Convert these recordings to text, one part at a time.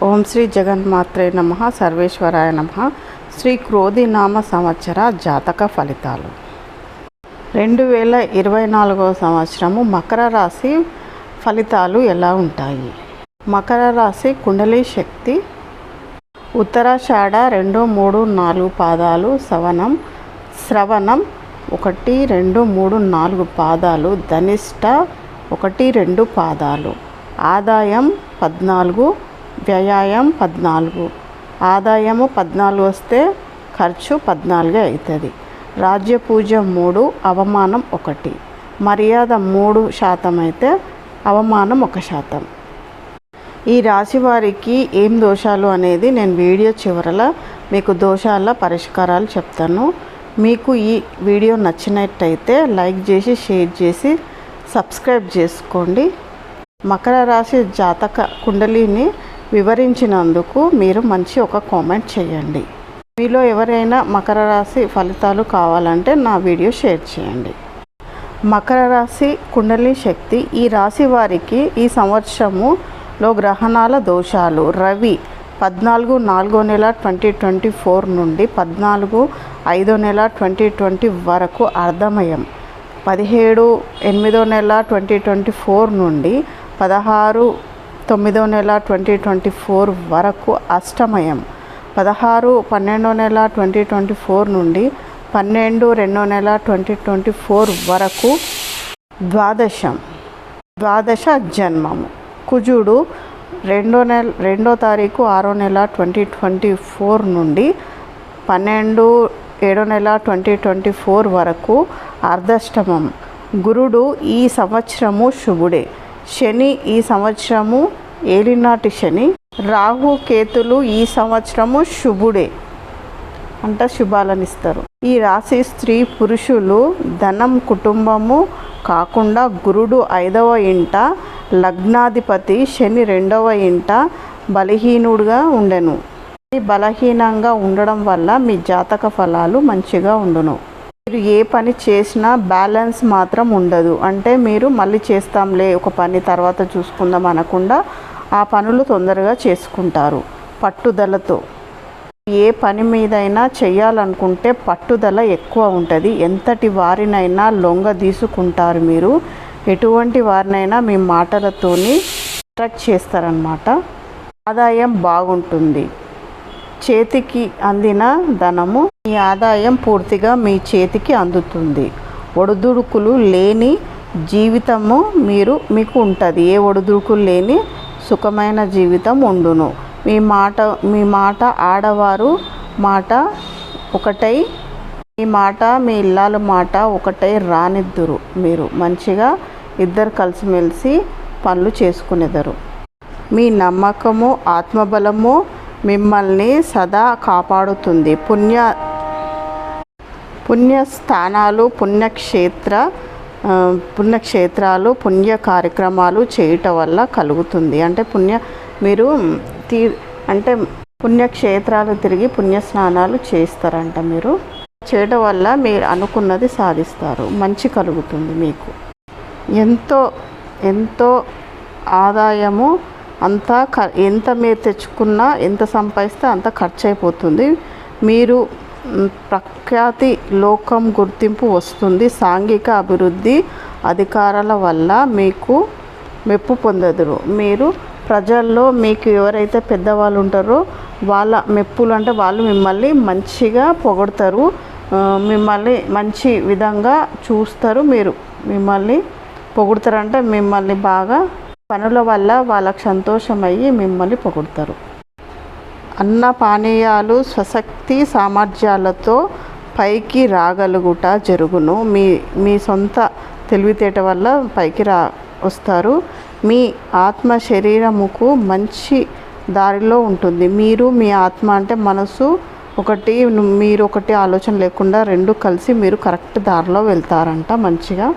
ఓం శ్రీ జగన్మాత్రే నమ సర్వేశ్వరాయ నమ. శ్రీ క్రోధినామ సంవత్సర జాతక ఫలితాలు. రెండు వేల ఇరవై నాలుగవ సంవత్సరము మకర రాశి ఫలితాలు ఎలా ఉంటాయి? మకర రాశి కుండలి శక్తి ఉత్తరాషాఢ రెండు మూడు నాలుగు పాదాలు సవనం శ్రవణం ఒకటి రెండు మూడు నాలుగు పాదాలు ధనిష్ట ఒకటి రెండు పాదాలు ఆదాయం పద్నాలుగు వ్యయాయం పద్నాలుగు. ఆదాయము పద్నాలుగు వస్తే ఖర్చు పద్నాలుగే అవుతుంది రాజ్య పూజ మూడు అవమానం ఒకటి. మర్యాద మూడు శాతం అయితే అవమానం ఒక శాతం. ఈ రాశి వారికి ఏం దోషాలు అనేది నేను వీడియో చివరల మీకు దోషాల పరిష్కారాలు చెప్తాను. మీకు ఈ వీడియో నచ్చినట్టయితే లైక్ చేసి షేర్ చేసి సబ్స్క్రైబ్ చేసుకోండి. మకర రాశి జాతక కుండలిని వివరించినందుకు మీరు మంచి ఒక కామెంట్ చేయండి. మీలో ఎవరైనా మకర రాశి ఫలితాలు కావాలంటే నా వీడియో షేర్ చేయండి. మకర రాశి కుండలి శక్తి ఈ రాశి వారికి ఈ సంవత్సరములో గ్రహణాల దోషాలు. రవి పద్నాలుగు నాలుగో నెల ట్వంటీ ట్వంటీ ఫోర్ నుండి పద్నాలుగు ఐదో నెల ట్వంటీ ట్వంటీ వరకు అర్ధమయం పదిహేడు ఎనిమిదో నెల ట్వంటీ ట్వంటీ ఫోర్ నుండి పదహారు తొమ్మిదో నెల ట్వంటీ ట్వంటీ ఫోర్ వరకు అష్టమయం. పదహారు పన్నెండో నెల ట్వంటీ ట్వంటీ ఫోర్ నుండి పన్నెండు రెండో నెల ట్వంటీ ట్వంటీ ఫోర్ వరకు ద్వాదశం. ద్వాదశ జన్మము కుజుడు రెండో నెల రెండో తారీఖు ఆరో నెల ట్వంటీ ట్వంటీ ఫోర్ నుండి పన్నెండు ఏడో నెల ట్వంటీ ట్వంటీ ఫోర్ వరకు అర్ధష్టమం. గురుడు ఈ సంవత్సరము శుభుడే. శని ఈ సంవత్సరము ఏలినాటి శని. రాహు కేతులు ఈ సంవత్సరము శుభుడే అంట శుభాలను ఇస్తారు. ఈ రాశి స్త్రీ పురుషులు ధనం కుటుంబము కాకుండా గురుడు ఐదవ ఇంట లగ్నాధిపతి శని రెండవ ఇంట బలహీనుడుగా ఉండెను. ఈ బలహీనంగా ఉండడం వల్ల మీ జాతక ఫలాలు మంచిగా ఉండును. మీరు ఏ పని చేసినా బ్యాలెన్స్ మాత్రం ఉండదు. అంటే మీరు మళ్ళీ చేస్తాంలే ఒక పని తర్వాత చూసుకుందాం అనకుండా ఆ పనులు తొందరగా చేసుకుంటారు. పట్టుదలతో. ఏ పని మీదైనా చేయాలనుకుంటే పట్టుదల ఎక్కువ ఉంటుంది. ఎంతటి వారినైనా లొంగ తీసుకుంటారు మీరు. ఎటువంటి వారినైనా మీ మాటలతోని అట్రాక్ట్ చేస్తారనమాట ఆదాయం బాగుంటుంది. చేతికి అందిన ధనము మీ ఆదాయం పూర్తిగా మీ చేతికి అందుతుంది. ఒడిదుడుకులు లేని జీవితము మీరు మీకు ఉంటుంది. ఏ ఒడిదుడుకులు లేని సుఖమైన జీవితం ఉండును. మీ మాట మీ మాట ఆడవారు మాట ఒకటై మీ మాట మీ ఇల్లాల మాట ఒకటై రానిద్దురు మీరు. మంచిగా ఇద్దరు కలిసిమెలిసి పనులు చేసుకునేదరు. మీ నమ్మకము ఆత్మబలము మిమ్మల్ని సదా కాపాడుతుంది. పుణ్య పుణ్యస్థానాలు పుణ్యక్షేత్ర పుణ్యక్షేత్రాలు పుణ్య కార్యక్రమాలు చేయటం వల్ల కలుగుతుంది. అంటే పుణ్య మీరు తీ అంటే పుణ్యక్షేత్రాలు తిరిగి పుణ్యస్నానాలు చేస్తారంట మీరు. చేయడం వల్ల మీరు అనుకున్నది సాధిస్తారు. మంచి కలుగుతుంది మీకు. ఎంతో ఎంతో ఆదాయము అంతా క ఎంత మీరు తెచ్చుకున్నా ఎంత సంపాదిస్తే అంత ఖర్చు అయిపోతుంది మీరు ప్రఖ్యాతి లోకం గుర్తింపు వస్తుంది. సాంఘిక అభివృద్ధి అధికారాల వల్ల మీకు మెప్పు పొందదురు. మీరు ప్రజల్లో మీకు ఎవరైతే పెద్దవాళ్ళు ఉంటారో వాళ్ళ మెప్పులు అంటే వాళ్ళు మిమ్మల్ని మంచిగా పొగడతారు. మిమ్మల్ని మంచి విధంగా చూస్తారు. మీరు మిమ్మల్ని పొగుడతారంటే మిమ్మల్ని బాగా పనుల వల్ల వాళ్ళకు సంతోషమయ్యి మిమ్మల్ని పొగుడతారు. అన్న పానీయాలు స్వశక్తి సామర్థ్యాలతో పైకి రాగలుగుట జరుగును. మీ మీ సొంత తెలివితేట వల్ల పైకి రా వస్తారు. మీ ఆత్మ శరీరముకు మంచి దారిలో ఉంటుంది. మీరు మీ ఆత్మ అంటే మనసు ఒకటి మీరు ఒకటి ఆలోచన లేకుండా రెండు కలిసి మీరు కరెక్ట్ దారిలో వెళ్తారంట మంచిగా.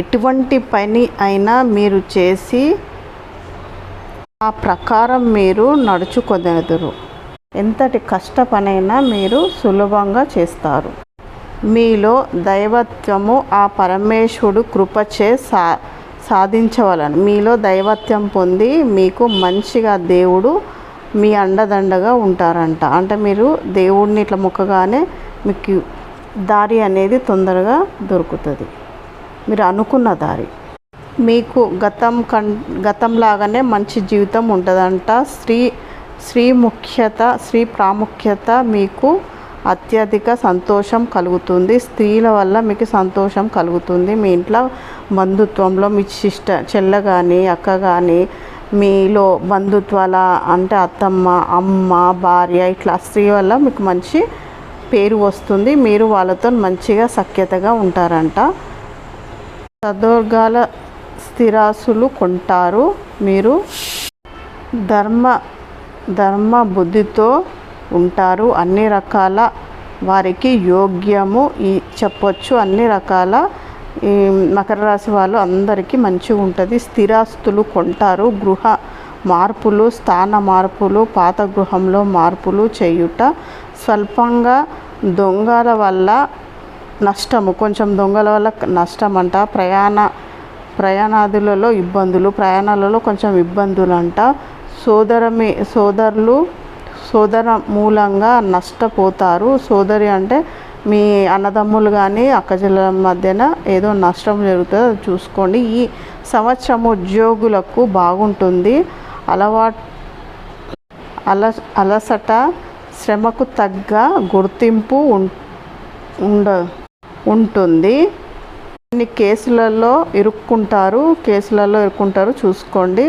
ఎటువంటి పని అయినా మీరు చేసి ఆ ప్రకారం మీరు నడుచుకొనెదరు. ఎంతటి కష్ట పనైనా మీరు సులభంగా చేస్తారు. మీలో దైవత్వము ఆ పరమేశ్వరుడు కృపచే సా సాధించవలను. మీలో దైవత్వం పొంది మీకు మంచిగా దేవుడు మీ అండదండగా ఉంటారంట. అంటే మీరు దేవుడిని ఇట్లా మొక్కగానే మీకు దారి అనేది తొందరగా దొరుకుతుంది. మీరు అనుకున్న దారి. మీకు గతం కం గతంలాగానే మంచి జీవితం ఉంటుందంట. స్త్రీ స్త్రీ ముఖ్యత స్త్రీ ప్రాముఖ్యత మీకు అత్యధిక సంతోషం కలుగుతుంది. స్త్రీల వల్ల మీకు సంతోషం కలుగుతుంది. మీ ఇంట్లో బంధుత్వంలో మీ సిస్టర్ చెల్ల కానీ అక్క కానీ మీలో బంధుత్వాల అంటే అత్తమ్మ అమ్మ భార్య ఇట్లా స్త్రీ వల్ల మీకు మంచి పేరు వస్తుంది. మీరు వాళ్ళతో మంచిగా సఖ్యతగా ఉంటారంట. సదోర్గాల స్థిరాసులు కొంటారు. మీరు ధర్మ ధర్మ బుద్ధితో ఉంటారు. అన్ని రకాల వారికి యోగ్యము ఈ చెప్పొచ్చు. అన్ని రకాల ఈ మకర రాశి వాళ్ళు అందరికీ మంచిగా ఉంటుంది. స్థిరాస్తులు కొంటారు. గృహ మార్పులు స్థాన మార్పులు పాత గృహంలో మార్పులు చేయుట స్వల్పంగా దొంగల వల్ల నష్టము. కొంచెం దొంగల వల్ల నష్టం అంట ప్రయాణ ప్రయాణాదులలో ఇబ్బందులు ప్రయాణాలలో కొంచెం ఇబ్బందులు అంట సోదరమి సోదరులు సోదర మూలంగా నష్టపోతారు. సోదరి అంటే మీ అన్నదమ్ములు కానీ అక్కచెల్లెల మధ్యన ఏదో నష్టం జరుగుతుందో. అది చూసుకోండి. ఈ సంవత్సరం ఉద్యోగులకు బాగుంటుంది. అలవాటు అల అలసట శ్రమకు తగ్గ గుర్తింపు ఉం- ఉండ ఉంటుంది. కొన్ని కేసులలో ఇరుక్కుంటారు. కేసులలో ఇరుక్కుంటారు. చూసుకోండి.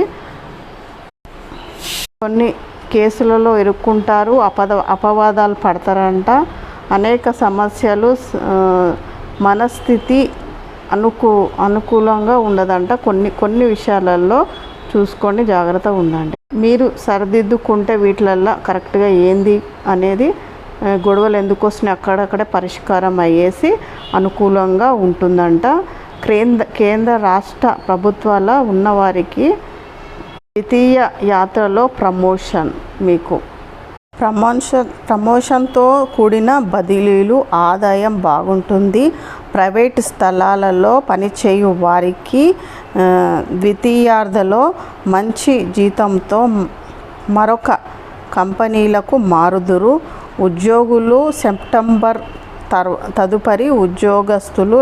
కొన్ని కేసులలో ఇరుక్కుంటారు. అపద అపవాదాలు పడతారంట. అనేక సమస్యలు మనస్థితి అనుకూ అనుకూలంగా ఉండదంట. కొన్ని కొన్ని విషయాలలో చూసుకొని జాగ్రత్తగా ఉండండి. మీరు సరిదిద్దుకుంటే వీటిలల్లో కరెక్ట్గా ఏంది అనేది గొడవలు ఎందుకు వస్తున్నాయి? అక్కడక్కడే పరిష్కారం అయ్యేసి అనుకూలంగా ఉంటుందంట. కేంద్ర కేంద్ర రాష్ట్ర ప్రభుత్వాల ఉన్నవారికి ద్వితీయ యాత్రలో ప్రమోషన్ మీకు. ప్రమోషన్ ప్రమోషన్తో కూడిన బదిలీలు ఆదాయం బాగుంటుంది. ప్రైవేట్ స్థలాలలో పనిచేయు వారికి ద్వితీయార్థలో మంచి జీతంతో మరొక కంపెనీలకు మారుదురు. ఉద్యోగులు సెప్టెంబర్ తర్ తదుపరి ఉద్యోగస్తులు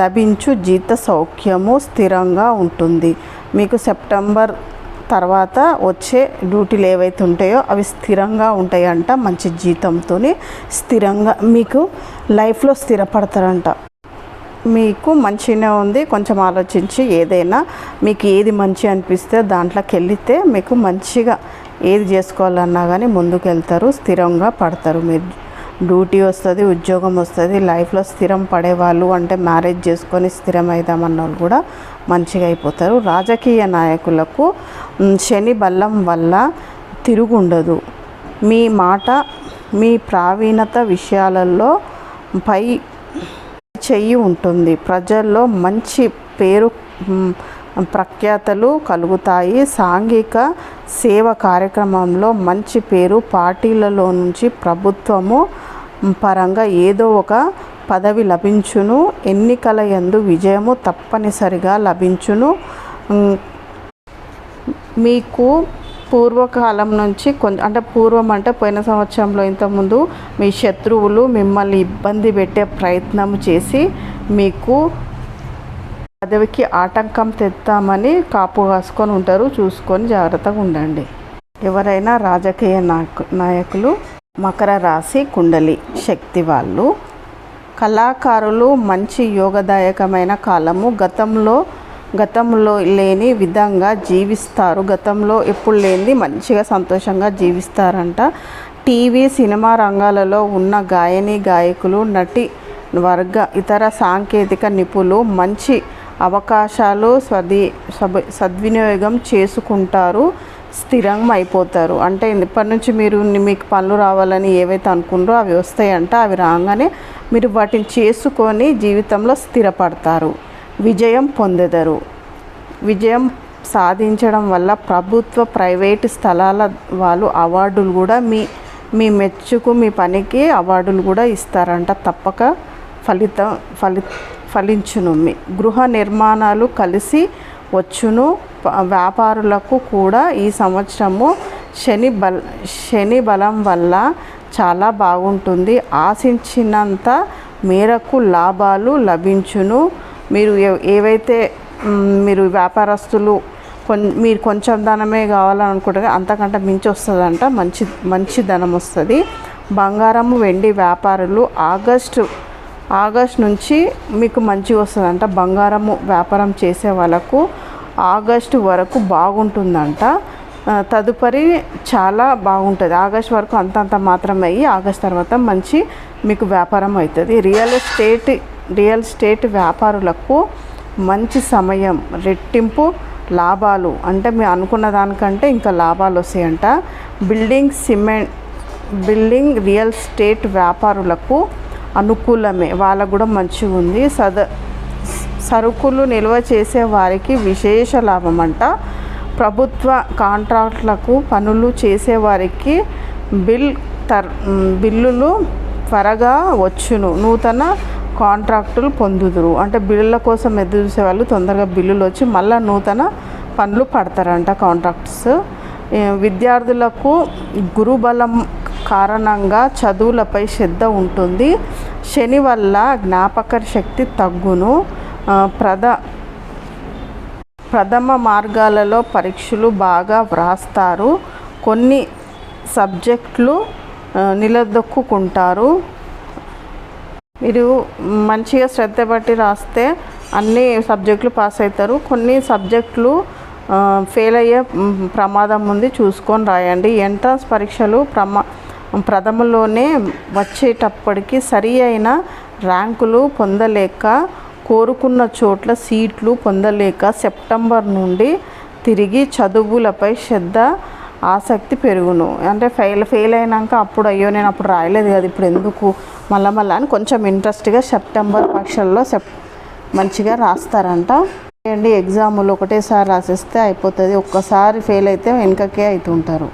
లభించు జీత సౌఖ్యము స్థిరంగా ఉంటుంది. మీకు సెప్టెంబర్ తర్వాత వచ్చే డ్యూటీలు ఏవైతే ఉంటాయో అవి స్థిరంగా ఉంటాయంట మంచి జీతంతో స్థిరంగా మీకు లైఫ్లో స్థిరపడతారంట. మీకు మంచిగానే ఉంది కొంచెం ఆలోచించి ఏదైనా మీకు ఏది మంచి అనిపిస్తే దాంట్లోకి వెళితే మీకు మంచిగా ఏది చేసుకోవాలన్నా కానీ ముందుకు వెళ్తారు స్థిరంగా పడతారు. మీరు డ్యూటీ వస్తుంది ఉద్యోగం వస్తుంది లైఫ్లో స్థిరం పడేవాళ్ళు అంటే మ్యారేజ్ చేసుకొని స్థిరమైదామన్న వాళ్ళు కూడా మంచిగా అయిపోతారు. రాజకీయ నాయకులకు శని బల్లం వల్ల తిరుగుండదు. మీ మాట మీ ప్రావీణత విషయాలలో పై చెయ్యి ఉంటుంది. ప్రజల్లో మంచి పేరు ప్రఖ్యాతలు కలుగుతాయి. సాంఘిక సేవ కార్యక్రమంలో మంచి పేరు పార్టీలలో నుంచి ప్రభుత్వము పరంగా ఏదో ఒక పదవి లభించును. ఎన్నికల యందు విజయము తప్పనిసరిగా లభించును. మీకు పూర్వకాలం నుంచి కొంచెం అంటే పూర్వం అంటే పోయిన సంవత్సరంలో ఇంతకుముందు మీ శత్రువులు మిమ్మల్ని ఇబ్బంది పెట్టే ప్రయత్నం చేసి మీకు పదవికి ఆటంకం తెస్తామని కాపు కాసుకొని ఉంటారు. చూసుకొని జాగ్రత్తగా ఉండండి. ఎవరైనా రాజకీయ నాయకు నాయకులు మకర రాశి కుండలి శక్తి వాళ్ళు కళాకారులు మంచి యోగదాయకమైన కాలము గతంలో గతంలో లేని విధంగా జీవిస్తారు. గతంలో ఎప్పుడు లేనిది మంచిగా సంతోషంగా జీవిస్తారంట. టీవీ సినిమా రంగాలలో ఉన్న గాయని గాయకులు నటి వర్గ ఇతర సాంకేతిక నిపుణులు మంచి అవకాశాలు సది సద్వినియోగం చేసుకుంటారు స్థిరంగా అయిపోతారు అంటే ఇప్పటి నుంచి మీరు మీకు పనులు రావాలని ఏవైతే అనుకున్నారో అవి వస్తాయంటే అవి రాగానే మీరు వాటిని చేసుకొని జీవితంలో స్థిరపడతారు. విజయం పొందెదరు. విజయం సాధించడం వల్ల ప్రభుత్వ ప్రైవేట్ స్థలాల వాళ్ళు అవార్డులు కూడా మీ మీ మెచ్చుకు మీ పనికి అవార్డులు కూడా ఇస్తారంట తప్పక. ఫలితం ఫలి ఫలించును. గృహ నిర్మాణాలు కలిసి వచ్చును. వ్యాపారులకు కూడా ఈ సంవత్సరము శని బల శని బలం వల్ల చాలా బాగుంటుంది. ఆశించినంత మేరకు లాభాలు లభించును. మీరు ఏ- ఏవైతే మీరు వ్యాపారస్తులు కొన్ని మీరు కొంచెం ధనమే కావాలనుకుంటే అంతకంటే మించి వస్తుందంట మంచి మంచి ధనం వస్తుంది. బంగారము వెండి వ్యాపారులు ఆగస్టు ఆగస్ట్ నుంచి మీకు మంచిగా వస్తుందంట. బంగారము వ్యాపారం చేసే వాళ్ళకు ఆగస్టు వరకు బాగుంటుందంట. తదుపరి చాలా బాగుంటుంది. ఆగస్ట్ వరకు అంతంత మాత్రమే అయ్యి ఆగస్ట్ తర్వాత మంచి మీకు వ్యాపారం అవుతుంది. రియల్ ఎస్టేట్ రియల్ ఎస్టేట్ వ్యాపారులకు మంచి సమయం రెట్టింపు లాభాలు. అంటే మీరు అనుకున్న దానికంటే ఇంకా లాభాలు వస్తాయంట. Building cement building real estate వ్యాపారులకు అనుకూలమే. వాళ్ళకు కూడా మంచిగా ఉంది. సద సరుకులు నిల్వ చేసే వారికి విశేష లాభం అంట ప్రభుత్వ కాంట్రాక్టులకు పనులు చేసేవారికి బిల్ తర్ బిల్లులు త్వరగా వచ్చును. నూతన కాంట్రాక్టులు పొందుదురు. అంటే బిల్లుల కోసం ఎదురు చూసే వాళ్ళు తొందరగా బిల్లులు వచ్చి మళ్ళీ నూతన పనులు పడతారంట కాంట్రాక్ట్స్. విద్యార్థులకు గురుబలం కారణంగా చదువులపై శ్రద్ధ ఉంటుంది. శని వల్ల జ్ఞాపక శక్తి తగ్గును. ప్రధ ప్రథమ మార్గాలలో పరీక్షలు బాగా వ్రాస్తారు. కొన్ని సబ్జెక్టులు నిలదొక్కుంటారు మీరు మంచిగా శ్రద్ధ బట్టి రాస్తే అన్ని సబ్జెక్టులు పాస్ అవుతారు కొన్ని సబ్జెక్టులు ఫెయిల్ అయ్యే ప్రమాదం ఉంది. చూసుకొని రాయండి. ఎంట్రన్స్ పరీక్షలు ప్రమా ప్రథమలోనే వచ్చేటప్పటికి సరి అయిన ర్యాంకులు పొందలేక కోరుకున్న చోట్ల సీట్లు పొందలేక సెప్టెంబర్ నుండి తిరిగి చదువులపై శ్రద్ధ ఆసక్తి పెరుగును. అంటే ఫెయిల్ ఫెయిల్ అయినాక అప్పుడు అయ్యో నేను అప్పుడు రాయలేదు కదా ఇప్పుడు ఎందుకు? మళ్ళా మళ్ళా అని కొంచెం ఇంట్రెస్ట్గా సెప్టెంబర్ పరీక్షల్లో సెప్ మంచిగా రాస్తారంట. అండి ఎగ్జాములు ఒకటేసారి రాసేస్తే అయిపోతుంది. ఒక్కసారి ఫెయిల్ అయితే వెనుకకే అవుతుంటారు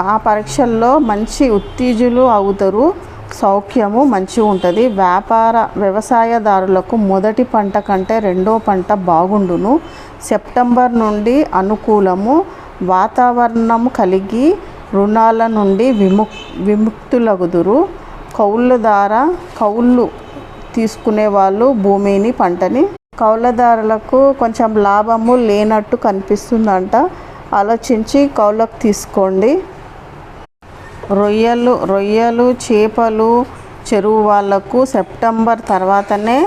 ఆ పరీక్షల్లో మంచి ఉత్తీజులు అవుతారు సౌఖ్యము మంచిగా ఉంటుంది. వ్యాపార వ్యవసాయదారులకు మొదటి పంట కంటే రెండో పంట బాగుండును. సెప్టెంబర్ నుండి అనుకూలము వాతావరణం కలిగి రుణాల నుండి విముక్ విముక్తులగుదురు. కౌళ్ళ ద్వారా కౌళ్ళు తీసుకునే వాళ్ళు భూమిని పంటని. కౌలదారులకు కొంచెం లాభము లేనట్టు కనిపిస్తుందంట. ఆలోచించి కౌలకు తీసుకోండి. రొయ్యలు రొయ్యలు చేపలు చెరువు వాళ్ళకు సెప్టెంబర్ తర్వాతనే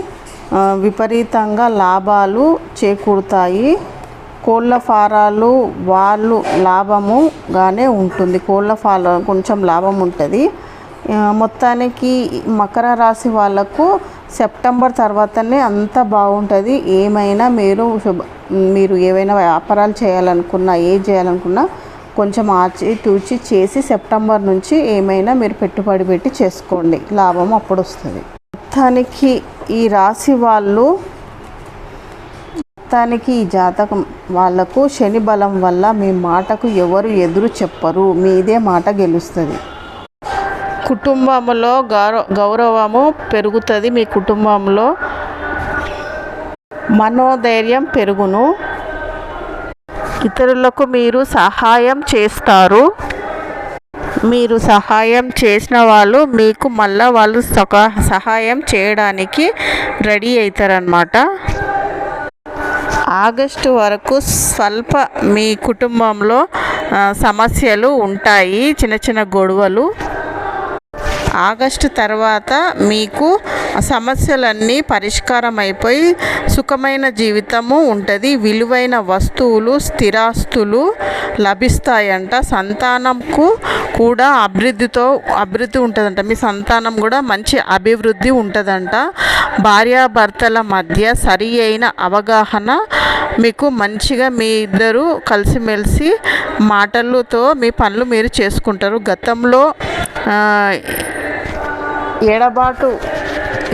విపరీతంగా లాభాలు చేకూరుతాయి. కోళ్ళ ఫారాలు వాళ్ళు లాభముగానే ఉంటుంది. కోళ్ళ ఫార కొంచెం లాభం ఉంటుంది. మొత్తానికి మకర రాశి వాళ్ళకు సెప్టెంబర్ తర్వాతనే అంత బాగుంటుంది. ఏమైనా మీరు శుభ మీరు ఏవైనా వ్యాపారాలు చేయాలనుకున్నా ఏ చేయాలనుకున్నా కొంచెం ఆచి తూచి చేసి సెప్టెంబర్ నుంచి ఏమైనా మీరు పెట్టుబడి పెట్టి చేసుకోండి. లాభం అప్పుడు వస్తుంది. మొత్తానికి ఈ రాశి వాళ్ళు మొత్తానికి ఈ జాతకం వాళ్ళకు శని బలం వల్ల మీ మాటకు ఎవరు ఎదురు చెప్పరు. మీదే మాట గెలుస్తుంది. కుటుంబంలో గౌరవము పెరుగుతుంది. మీ కుటుంబంలో మనోధైర్యం పెరుగును. ఇతరులకు మీరు సహాయం చేస్తారు. మీరు సహాయం చేసిన వాళ్ళు మీకు మళ్ళీ వాళ్ళు సహాయం చేయడానికి రెడీ అవుతారనమాట ఆగస్టు వరకు స్వల్ప మీ కుటుంబంలో సమస్యలు ఉంటాయి. చిన్న చిన్న గొడవలు. ఆగస్టు తర్వాత మీకు సమస్యలన్నీ పరిష్కారం అయిపోయి సుఖమైన జీవితము ఉంటుంది. విలువైన వస్తువులు స్థిరాస్తులు లభిస్తాయంట. సంతానంకు కూడా అభివృద్ధితో అభివృద్ధి ఉంటుందంట. మీ సంతానం కూడా మంచి అభివృద్ధి ఉంటుందంట. భార్యాభర్తల మధ్య సరి అయిన అవగాహన మీకు మంచిగా మీ ఇద్దరు కలిసిమెలిసి మాటలతో మీ పనులు మీరు చేసుకుంటారు. గతంలో ఎడబాటు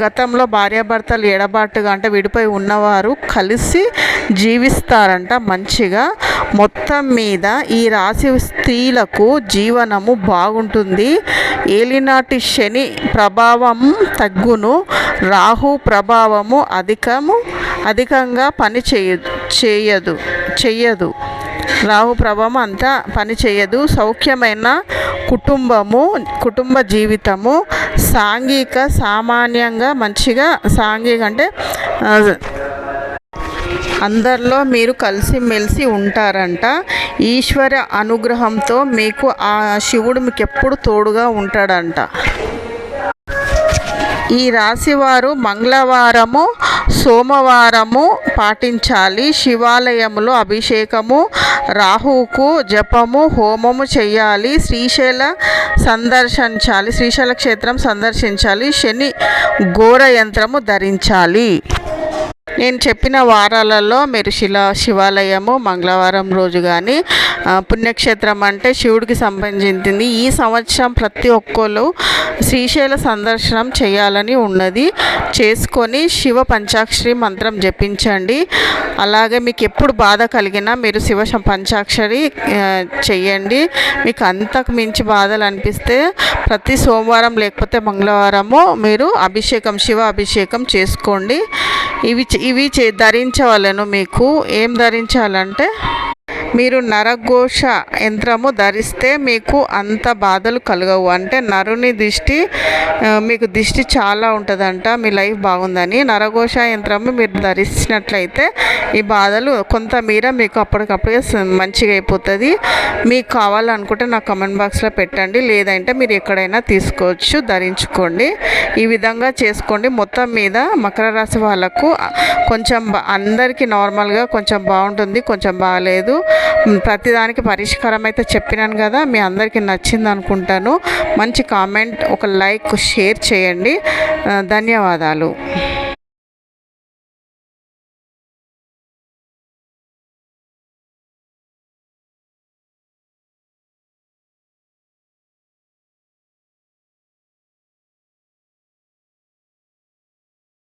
గతంలో భార్యాభర్తలు ఎడబాటుగా అంటే విడిపోయి ఉన్నవారు కలిసి జీవిస్తారంట మంచిగా. మొత్తం మీద ఈ రాశి స్త్రీలకు జీవనము బాగుంటుంది. ఏలినాటి శని ప్రభావం తగ్గును. రాహు ప్రభావము అధికము. అధికంగా పని చేయదు చేయదు చెయ్యదు. రాహు ప్రభావం అంతా పని చేయదు. సౌఖ్యమైన కుటుంబము కుటుంబ జీవితము సాంఘిక సామాన్యంగా మంచిగా సాంఘిక అంటే అందరిలో మీరు కలిసిమెలిసి ఉంటారంట. ఈశ్వర అనుగ్రహంతో మీకు ఆ శివుడు మీకు ఎప్పుడు తోడుగా ఉంటాడంట. ఈ రాశివారు మంగళవారము సోమవారము పాటించాలి. శివాలయములో అభిషేకము రాహువుకు జపము హోమము చేయాలి. శ్రీశైల సందర్శించాలి. శ్రీశైల క్షేత్రం సందర్శించాలి. శని ఘోర యంత్రము ధరించాలి. నేను చెప్పిన వారాలలో మీరు శిలా శివాలయము మంగళవారం రోజు కానీ పుణ్యక్షేత్రం అంటే శివుడికి సంబంధించింది. ఈ సంవత్సరం ప్రతి ఒక్కరు శ్రీశైల సందర్శనం చేయాలని ఉన్నది. చేసుకొని శివ పంచాక్షరి మంత్రం జపించండి. అలాగే మీకు ఎప్పుడు బాధ కలిగినా మీరు శివ పంచాక్షరి చేయండి చెయ్యండి. మీకు అంతకు మించి బాధలు అనిపిస్తే ప్రతి సోమవారం లేకపోతే మంగళవారము మీరు అభిషేకం శివ అభిషేకం చేసుకోండి. ఇవి చె ఇవి చే ధరించవలను మీకు. ఏం ధరించాలంటే మీరు నరఘోష యంత్రము ధరిస్తే మీకు అంత బాధలు కలగవు. అంటే నరుని దిష్టి మీకు దిష్టి చాలా ఉంటుందంట మీ లైఫ్ బాగుందని. నరఘోష యంత్రము మీరు ధరించినట్లయితే ఈ బాధలు కొంత మీర మీకు అప్పటికప్పుడే మంచిగా అయిపోతుంది. మీకు కావాలనుకుంటే నా కమెంట్ బాక్స్లో పెట్టండి. లేదంటే మీరు ఎక్కడైనా తీసుకోవచ్చు ధరించుకోండి. ఈ విధంగా చేసుకోండి. మొత్తం మీద మకర రాశి వాళ్ళకు కొంచెం అందరికీ నార్మల్గా కొంచెం బాగుంటుంది కొంచెం బాగాలేదు ప్రతిదానికి పరిష్కారం అయితే చెప్పినాను కదా మీ అందరికీ నచ్చింది అనుకుంటాను. మంచి కామెంట్ ఒక లైక్ షేర్ చేయండి. ధన్యవాదాలు.